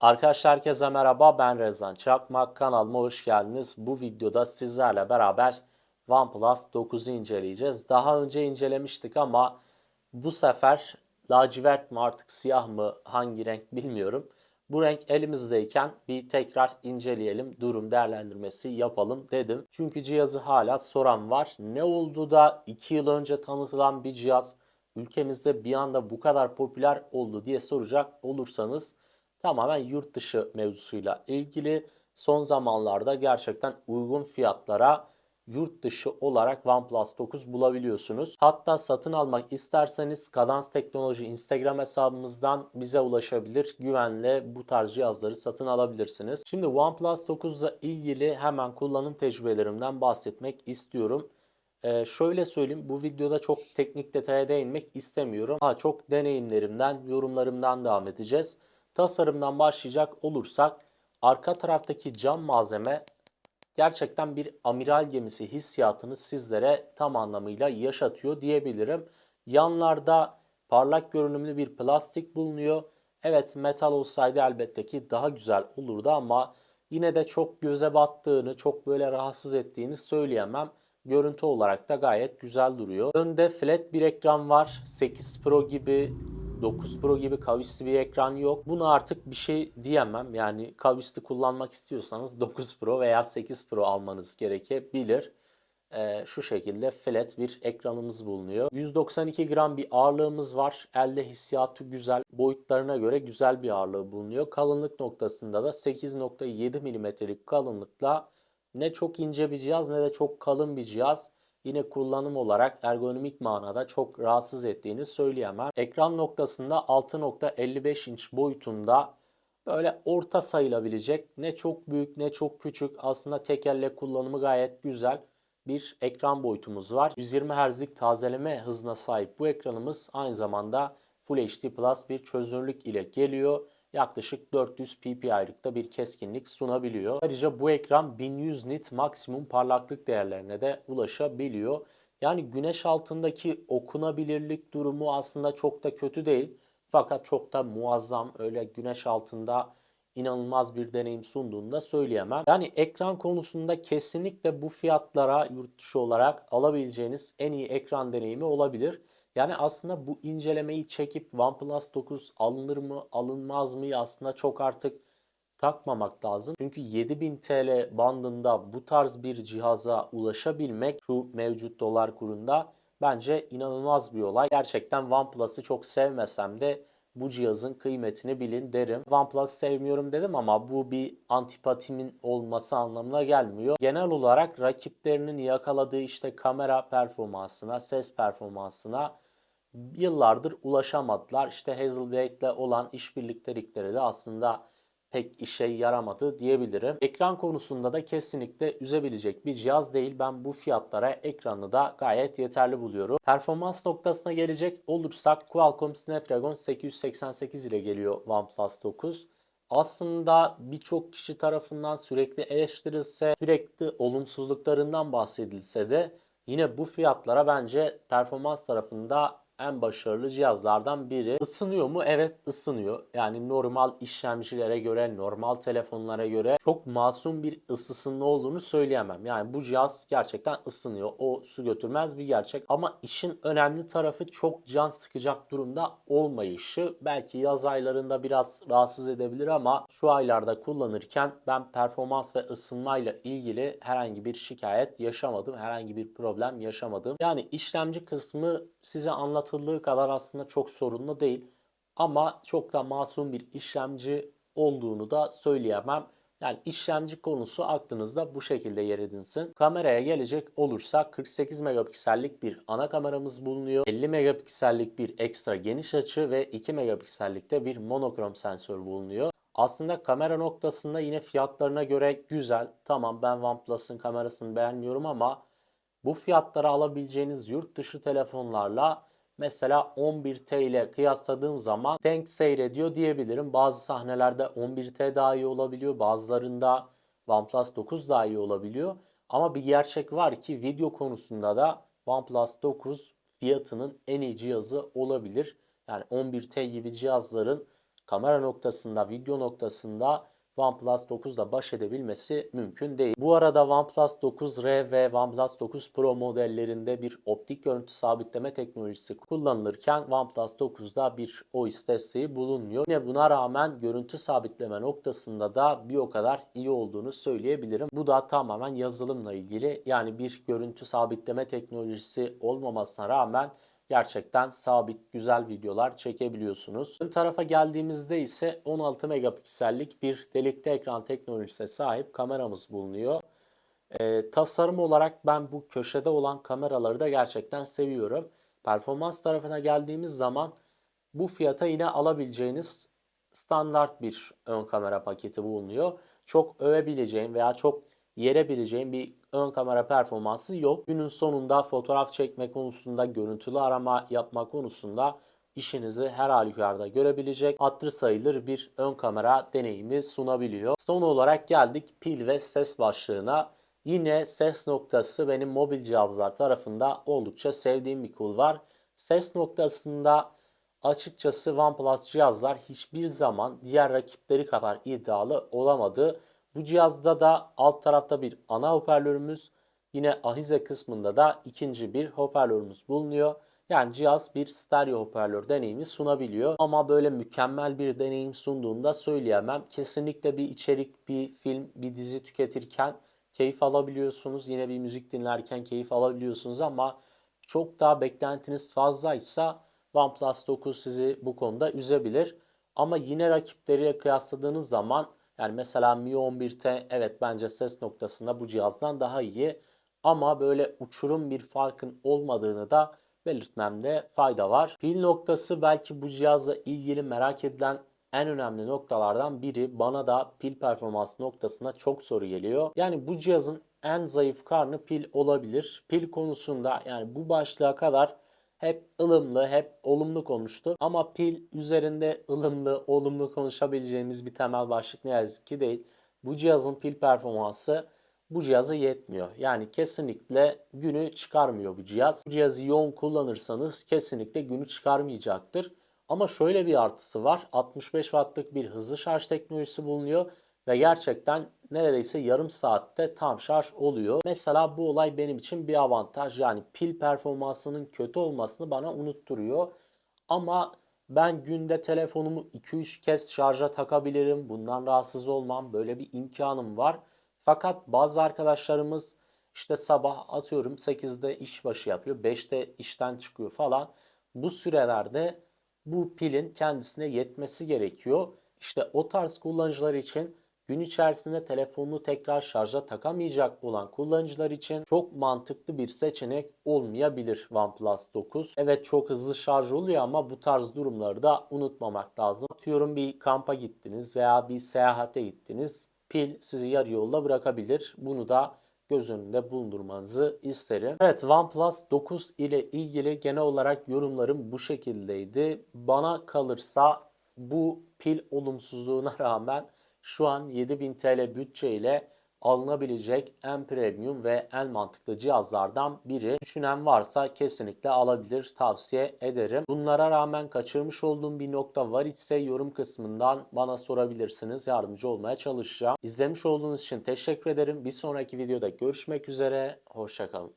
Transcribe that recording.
Arkadaşlar herkese merhaba ben Rezan Çakmak kanalıma hoş geldiniz. Bu videoda sizlerle beraber OnePlus 9'u inceleyeceğiz. Daha önce incelemiştik ama bu sefer lacivert mi artık siyah mı hangi renk bilmiyorum. Bu renk elimizdeyken bir tekrar inceleyelim, durum değerlendirmesi yapalım dedim. Çünkü cihazı hala soran var. Ne oldu da 2 yıl önce tanıtılan bir cihaz ülkemizde bir anda bu kadar popüler oldu diye soracak olursanız tamamen yurt dışı mevzusuyla ilgili son zamanlarda gerçekten uygun fiyatlara yurt dışı olarak OnePlus 9 bulabiliyorsunuz. Hatta satın almak isterseniz Kadans Teknoloji Instagram hesabımızdan bize ulaşabilir. Güvenle bu tarz cihazları satın alabilirsiniz. Şimdi OnePlus 9 ile ilgili hemen kullanım tecrübelerimden bahsetmek istiyorum. Ee, şöyle söyleyeyim bu videoda çok teknik detaya değinmek istemiyorum. Daha çok deneyimlerimden, yorumlarımdan devam edeceğiz. Tasarımdan başlayacak olursak arka taraftaki cam malzeme gerçekten bir amiral gemisi hissiyatını sizlere tam anlamıyla yaşatıyor diyebilirim. Yanlarda parlak görünümlü bir plastik bulunuyor. Evet metal olsaydı elbette ki daha güzel olurdu ama yine de çok göze battığını, çok böyle rahatsız ettiğini söyleyemem. Görüntü olarak da gayet güzel duruyor. Önde flat bir ekran var. 8 Pro gibi 9 Pro gibi kavisli bir ekran yok. Bunu artık bir şey diyemem. Yani kavisli kullanmak istiyorsanız 9 Pro veya 8 Pro almanız gerekebilir. Ee, şu şekilde flat bir ekranımız bulunuyor. 192 gram bir ağırlığımız var. Elde hissiyatı güzel. Boyutlarına göre güzel bir ağırlığı bulunuyor. Kalınlık noktasında da 8.7 mm'lik kalınlıkla ne çok ince bir cihaz ne de çok kalın bir cihaz yine kullanım olarak ergonomik manada çok rahatsız ettiğini söyleyemem. Ekran noktasında 6.55 inç boyutunda böyle orta sayılabilecek ne çok büyük ne çok küçük aslında tek elle kullanımı gayet güzel bir ekran boyutumuz var. 120 Hz'lik tazeleme hızına sahip bu ekranımız aynı zamanda Full HD Plus bir çözünürlük ile geliyor yaklaşık 400 ppi'lıkta bir keskinlik sunabiliyor. Ayrıca bu ekran 1100 nit maksimum parlaklık değerlerine de ulaşabiliyor. Yani güneş altındaki okunabilirlik durumu aslında çok da kötü değil. Fakat çok da muazzam öyle güneş altında inanılmaz bir deneyim sunduğunu da söyleyemem. Yani ekran konusunda kesinlikle bu fiyatlara yurt dışı olarak alabileceğiniz en iyi ekran deneyimi olabilir. Yani aslında bu incelemeyi çekip OnePlus 9 alınır mı alınmaz mı aslında çok artık takmamak lazım. Çünkü 7000 TL bandında bu tarz bir cihaza ulaşabilmek şu mevcut dolar kurunda bence inanılmaz bir olay. Gerçekten OnePlus'ı çok sevmesem de bu cihazın kıymetini bilin derim. OnePlus sevmiyorum dedim ama bu bir antipatimin olması anlamına gelmiyor. Genel olarak rakiplerinin yakaladığı işte kamera performansına, ses performansına yıllardır ulaşamadılar. İşte Hazelblade ile olan işbirliktelikleri de aslında pek işe yaramadı diyebilirim. Ekran konusunda da kesinlikle üzebilecek bir cihaz değil. Ben bu fiyatlara ekranı da gayet yeterli buluyorum. Performans noktasına gelecek olursak Qualcomm Snapdragon 888 ile geliyor OnePlus 9 aslında birçok kişi tarafından sürekli eleştirilse, sürekli olumsuzluklarından bahsedilse de yine bu fiyatlara bence performans tarafında en başarılı cihazlardan biri. Isınıyor mu? Evet ısınıyor. Yani normal işlemcilere göre, normal telefonlara göre çok masum bir ısısının olduğunu söyleyemem. Yani bu cihaz gerçekten ısınıyor. O su götürmez bir gerçek. Ama işin önemli tarafı çok can sıkacak durumda olmayışı. Belki yaz aylarında biraz rahatsız edebilir ama şu aylarda kullanırken ben performans ve ısınmayla ilgili herhangi bir şikayet yaşamadım. Herhangi bir problem yaşamadım. Yani işlemci kısmı size anlatıldığı kadar aslında çok sorunlu değil. Ama çok da masum bir işlemci olduğunu da söyleyemem. Yani işlemci konusu aklınızda bu şekilde yer edinsin. Kameraya gelecek olursak 48 megapiksellik bir ana kameramız bulunuyor. 50 megapiksellik bir ekstra geniş açı ve 2 megapiksellikte bir monokrom sensör bulunuyor. Aslında kamera noktasında yine fiyatlarına göre güzel. Tamam ben OnePlus'ın kamerasını beğenmiyorum ama bu fiyatlara alabileceğiniz yurt dışı telefonlarla mesela 11T ile kıyasladığım zaman denk seyrediyor diyebilirim. Bazı sahnelerde 11T daha iyi olabiliyor. Bazılarında OnePlus 9 daha iyi olabiliyor. Ama bir gerçek var ki video konusunda da OnePlus 9 fiyatının en iyi cihazı olabilir. Yani 11T gibi cihazların kamera noktasında, video noktasında OnePlus 9 ile baş edebilmesi mümkün değil. Bu arada OnePlus 9R ve OnePlus 9 Pro modellerinde bir optik görüntü sabitleme teknolojisi kullanılırken OnePlus 9'da bir OIS desteği bulunmuyor. Yine buna rağmen görüntü sabitleme noktasında da bir o kadar iyi olduğunu söyleyebilirim. Bu da tamamen yazılımla ilgili. Yani bir görüntü sabitleme teknolojisi olmamasına rağmen gerçekten sabit güzel videolar çekebiliyorsunuz. Ön tarafa geldiğimizde ise 16 megapiksellik bir delikli ekran teknolojisine sahip kameramız bulunuyor. Ee, tasarım olarak ben bu köşede olan kameraları da gerçekten seviyorum. Performans tarafına geldiğimiz zaman bu fiyata yine alabileceğiniz standart bir ön kamera paketi bulunuyor. Çok övebileceğim veya çok yerebileceğim bir ön kamera performansı yok. Günün sonunda fotoğraf çekme konusunda, görüntülü arama yapma konusunda işinizi her halükarda görebilecek hatır sayılır bir ön kamera deneyimi sunabiliyor. Son olarak geldik pil ve ses başlığına. Yine ses noktası benim mobil cihazlar tarafında oldukça sevdiğim bir kul var. Ses noktasında açıkçası OnePlus cihazlar hiçbir zaman diğer rakipleri kadar iddialı olamadı. Bu cihazda da alt tarafta bir ana hoparlörümüz, yine ahize kısmında da ikinci bir hoparlörümüz bulunuyor. Yani cihaz bir stereo hoparlör deneyimi sunabiliyor ama böyle mükemmel bir deneyim sunduğunu da söyleyemem. Kesinlikle bir içerik, bir film, bir dizi tüketirken keyif alabiliyorsunuz. Yine bir müzik dinlerken keyif alabiliyorsunuz ama çok daha beklentiniz fazlaysa OnePlus 9 sizi bu konuda üzebilir. Ama yine rakipleriyle kıyasladığınız zaman yani mesela Mi 11T evet bence ses noktasında bu cihazdan daha iyi. Ama böyle uçurum bir farkın olmadığını da belirtmemde fayda var. Pil noktası belki bu cihazla ilgili merak edilen en önemli noktalardan biri. Bana da pil performans noktasında çok soru geliyor. Yani bu cihazın en zayıf karnı pil olabilir. Pil konusunda yani bu başlığa kadar hep ılımlı, hep olumlu konuştu. Ama pil üzerinde ılımlı, olumlu konuşabileceğimiz bir temel başlık ne yazık ki değil. Bu cihazın pil performansı bu cihaza yetmiyor. Yani kesinlikle günü çıkarmıyor bu cihaz. Bu cihazı yoğun kullanırsanız kesinlikle günü çıkarmayacaktır. Ama şöyle bir artısı var. 65 wattlık bir hızlı şarj teknolojisi bulunuyor ve gerçekten neredeyse yarım saatte tam şarj oluyor. Mesela bu olay benim için bir avantaj. Yani pil performansının kötü olmasını bana unutturuyor. Ama ben günde telefonumu 2-3 kez şarja takabilirim. Bundan rahatsız olmam. Böyle bir imkanım var. Fakat bazı arkadaşlarımız işte sabah atıyorum 8'de işbaşı yapıyor. 5'te işten çıkıyor falan. Bu sürelerde bu pilin kendisine yetmesi gerekiyor. İşte o tarz kullanıcılar için gün içerisinde telefonunu tekrar şarja takamayacak olan kullanıcılar için çok mantıklı bir seçenek olmayabilir OnePlus 9. Evet çok hızlı şarj oluyor ama bu tarz durumları da unutmamak lazım. Atıyorum bir kampa gittiniz veya bir seyahate gittiniz. Pil sizi yarı yolda bırakabilir. Bunu da göz önünde bulundurmanızı isterim. Evet OnePlus 9 ile ilgili genel olarak yorumlarım bu şekildeydi. Bana kalırsa bu pil olumsuzluğuna rağmen şu an 7000 TL bütçe ile alınabilecek en premium ve en mantıklı cihazlardan biri. Düşünen varsa kesinlikle alabilir tavsiye ederim. Bunlara rağmen kaçırmış olduğum bir nokta var ise yorum kısmından bana sorabilirsiniz. Yardımcı olmaya çalışacağım. İzlemiş olduğunuz için teşekkür ederim. Bir sonraki videoda görüşmek üzere. Hoşçakalın.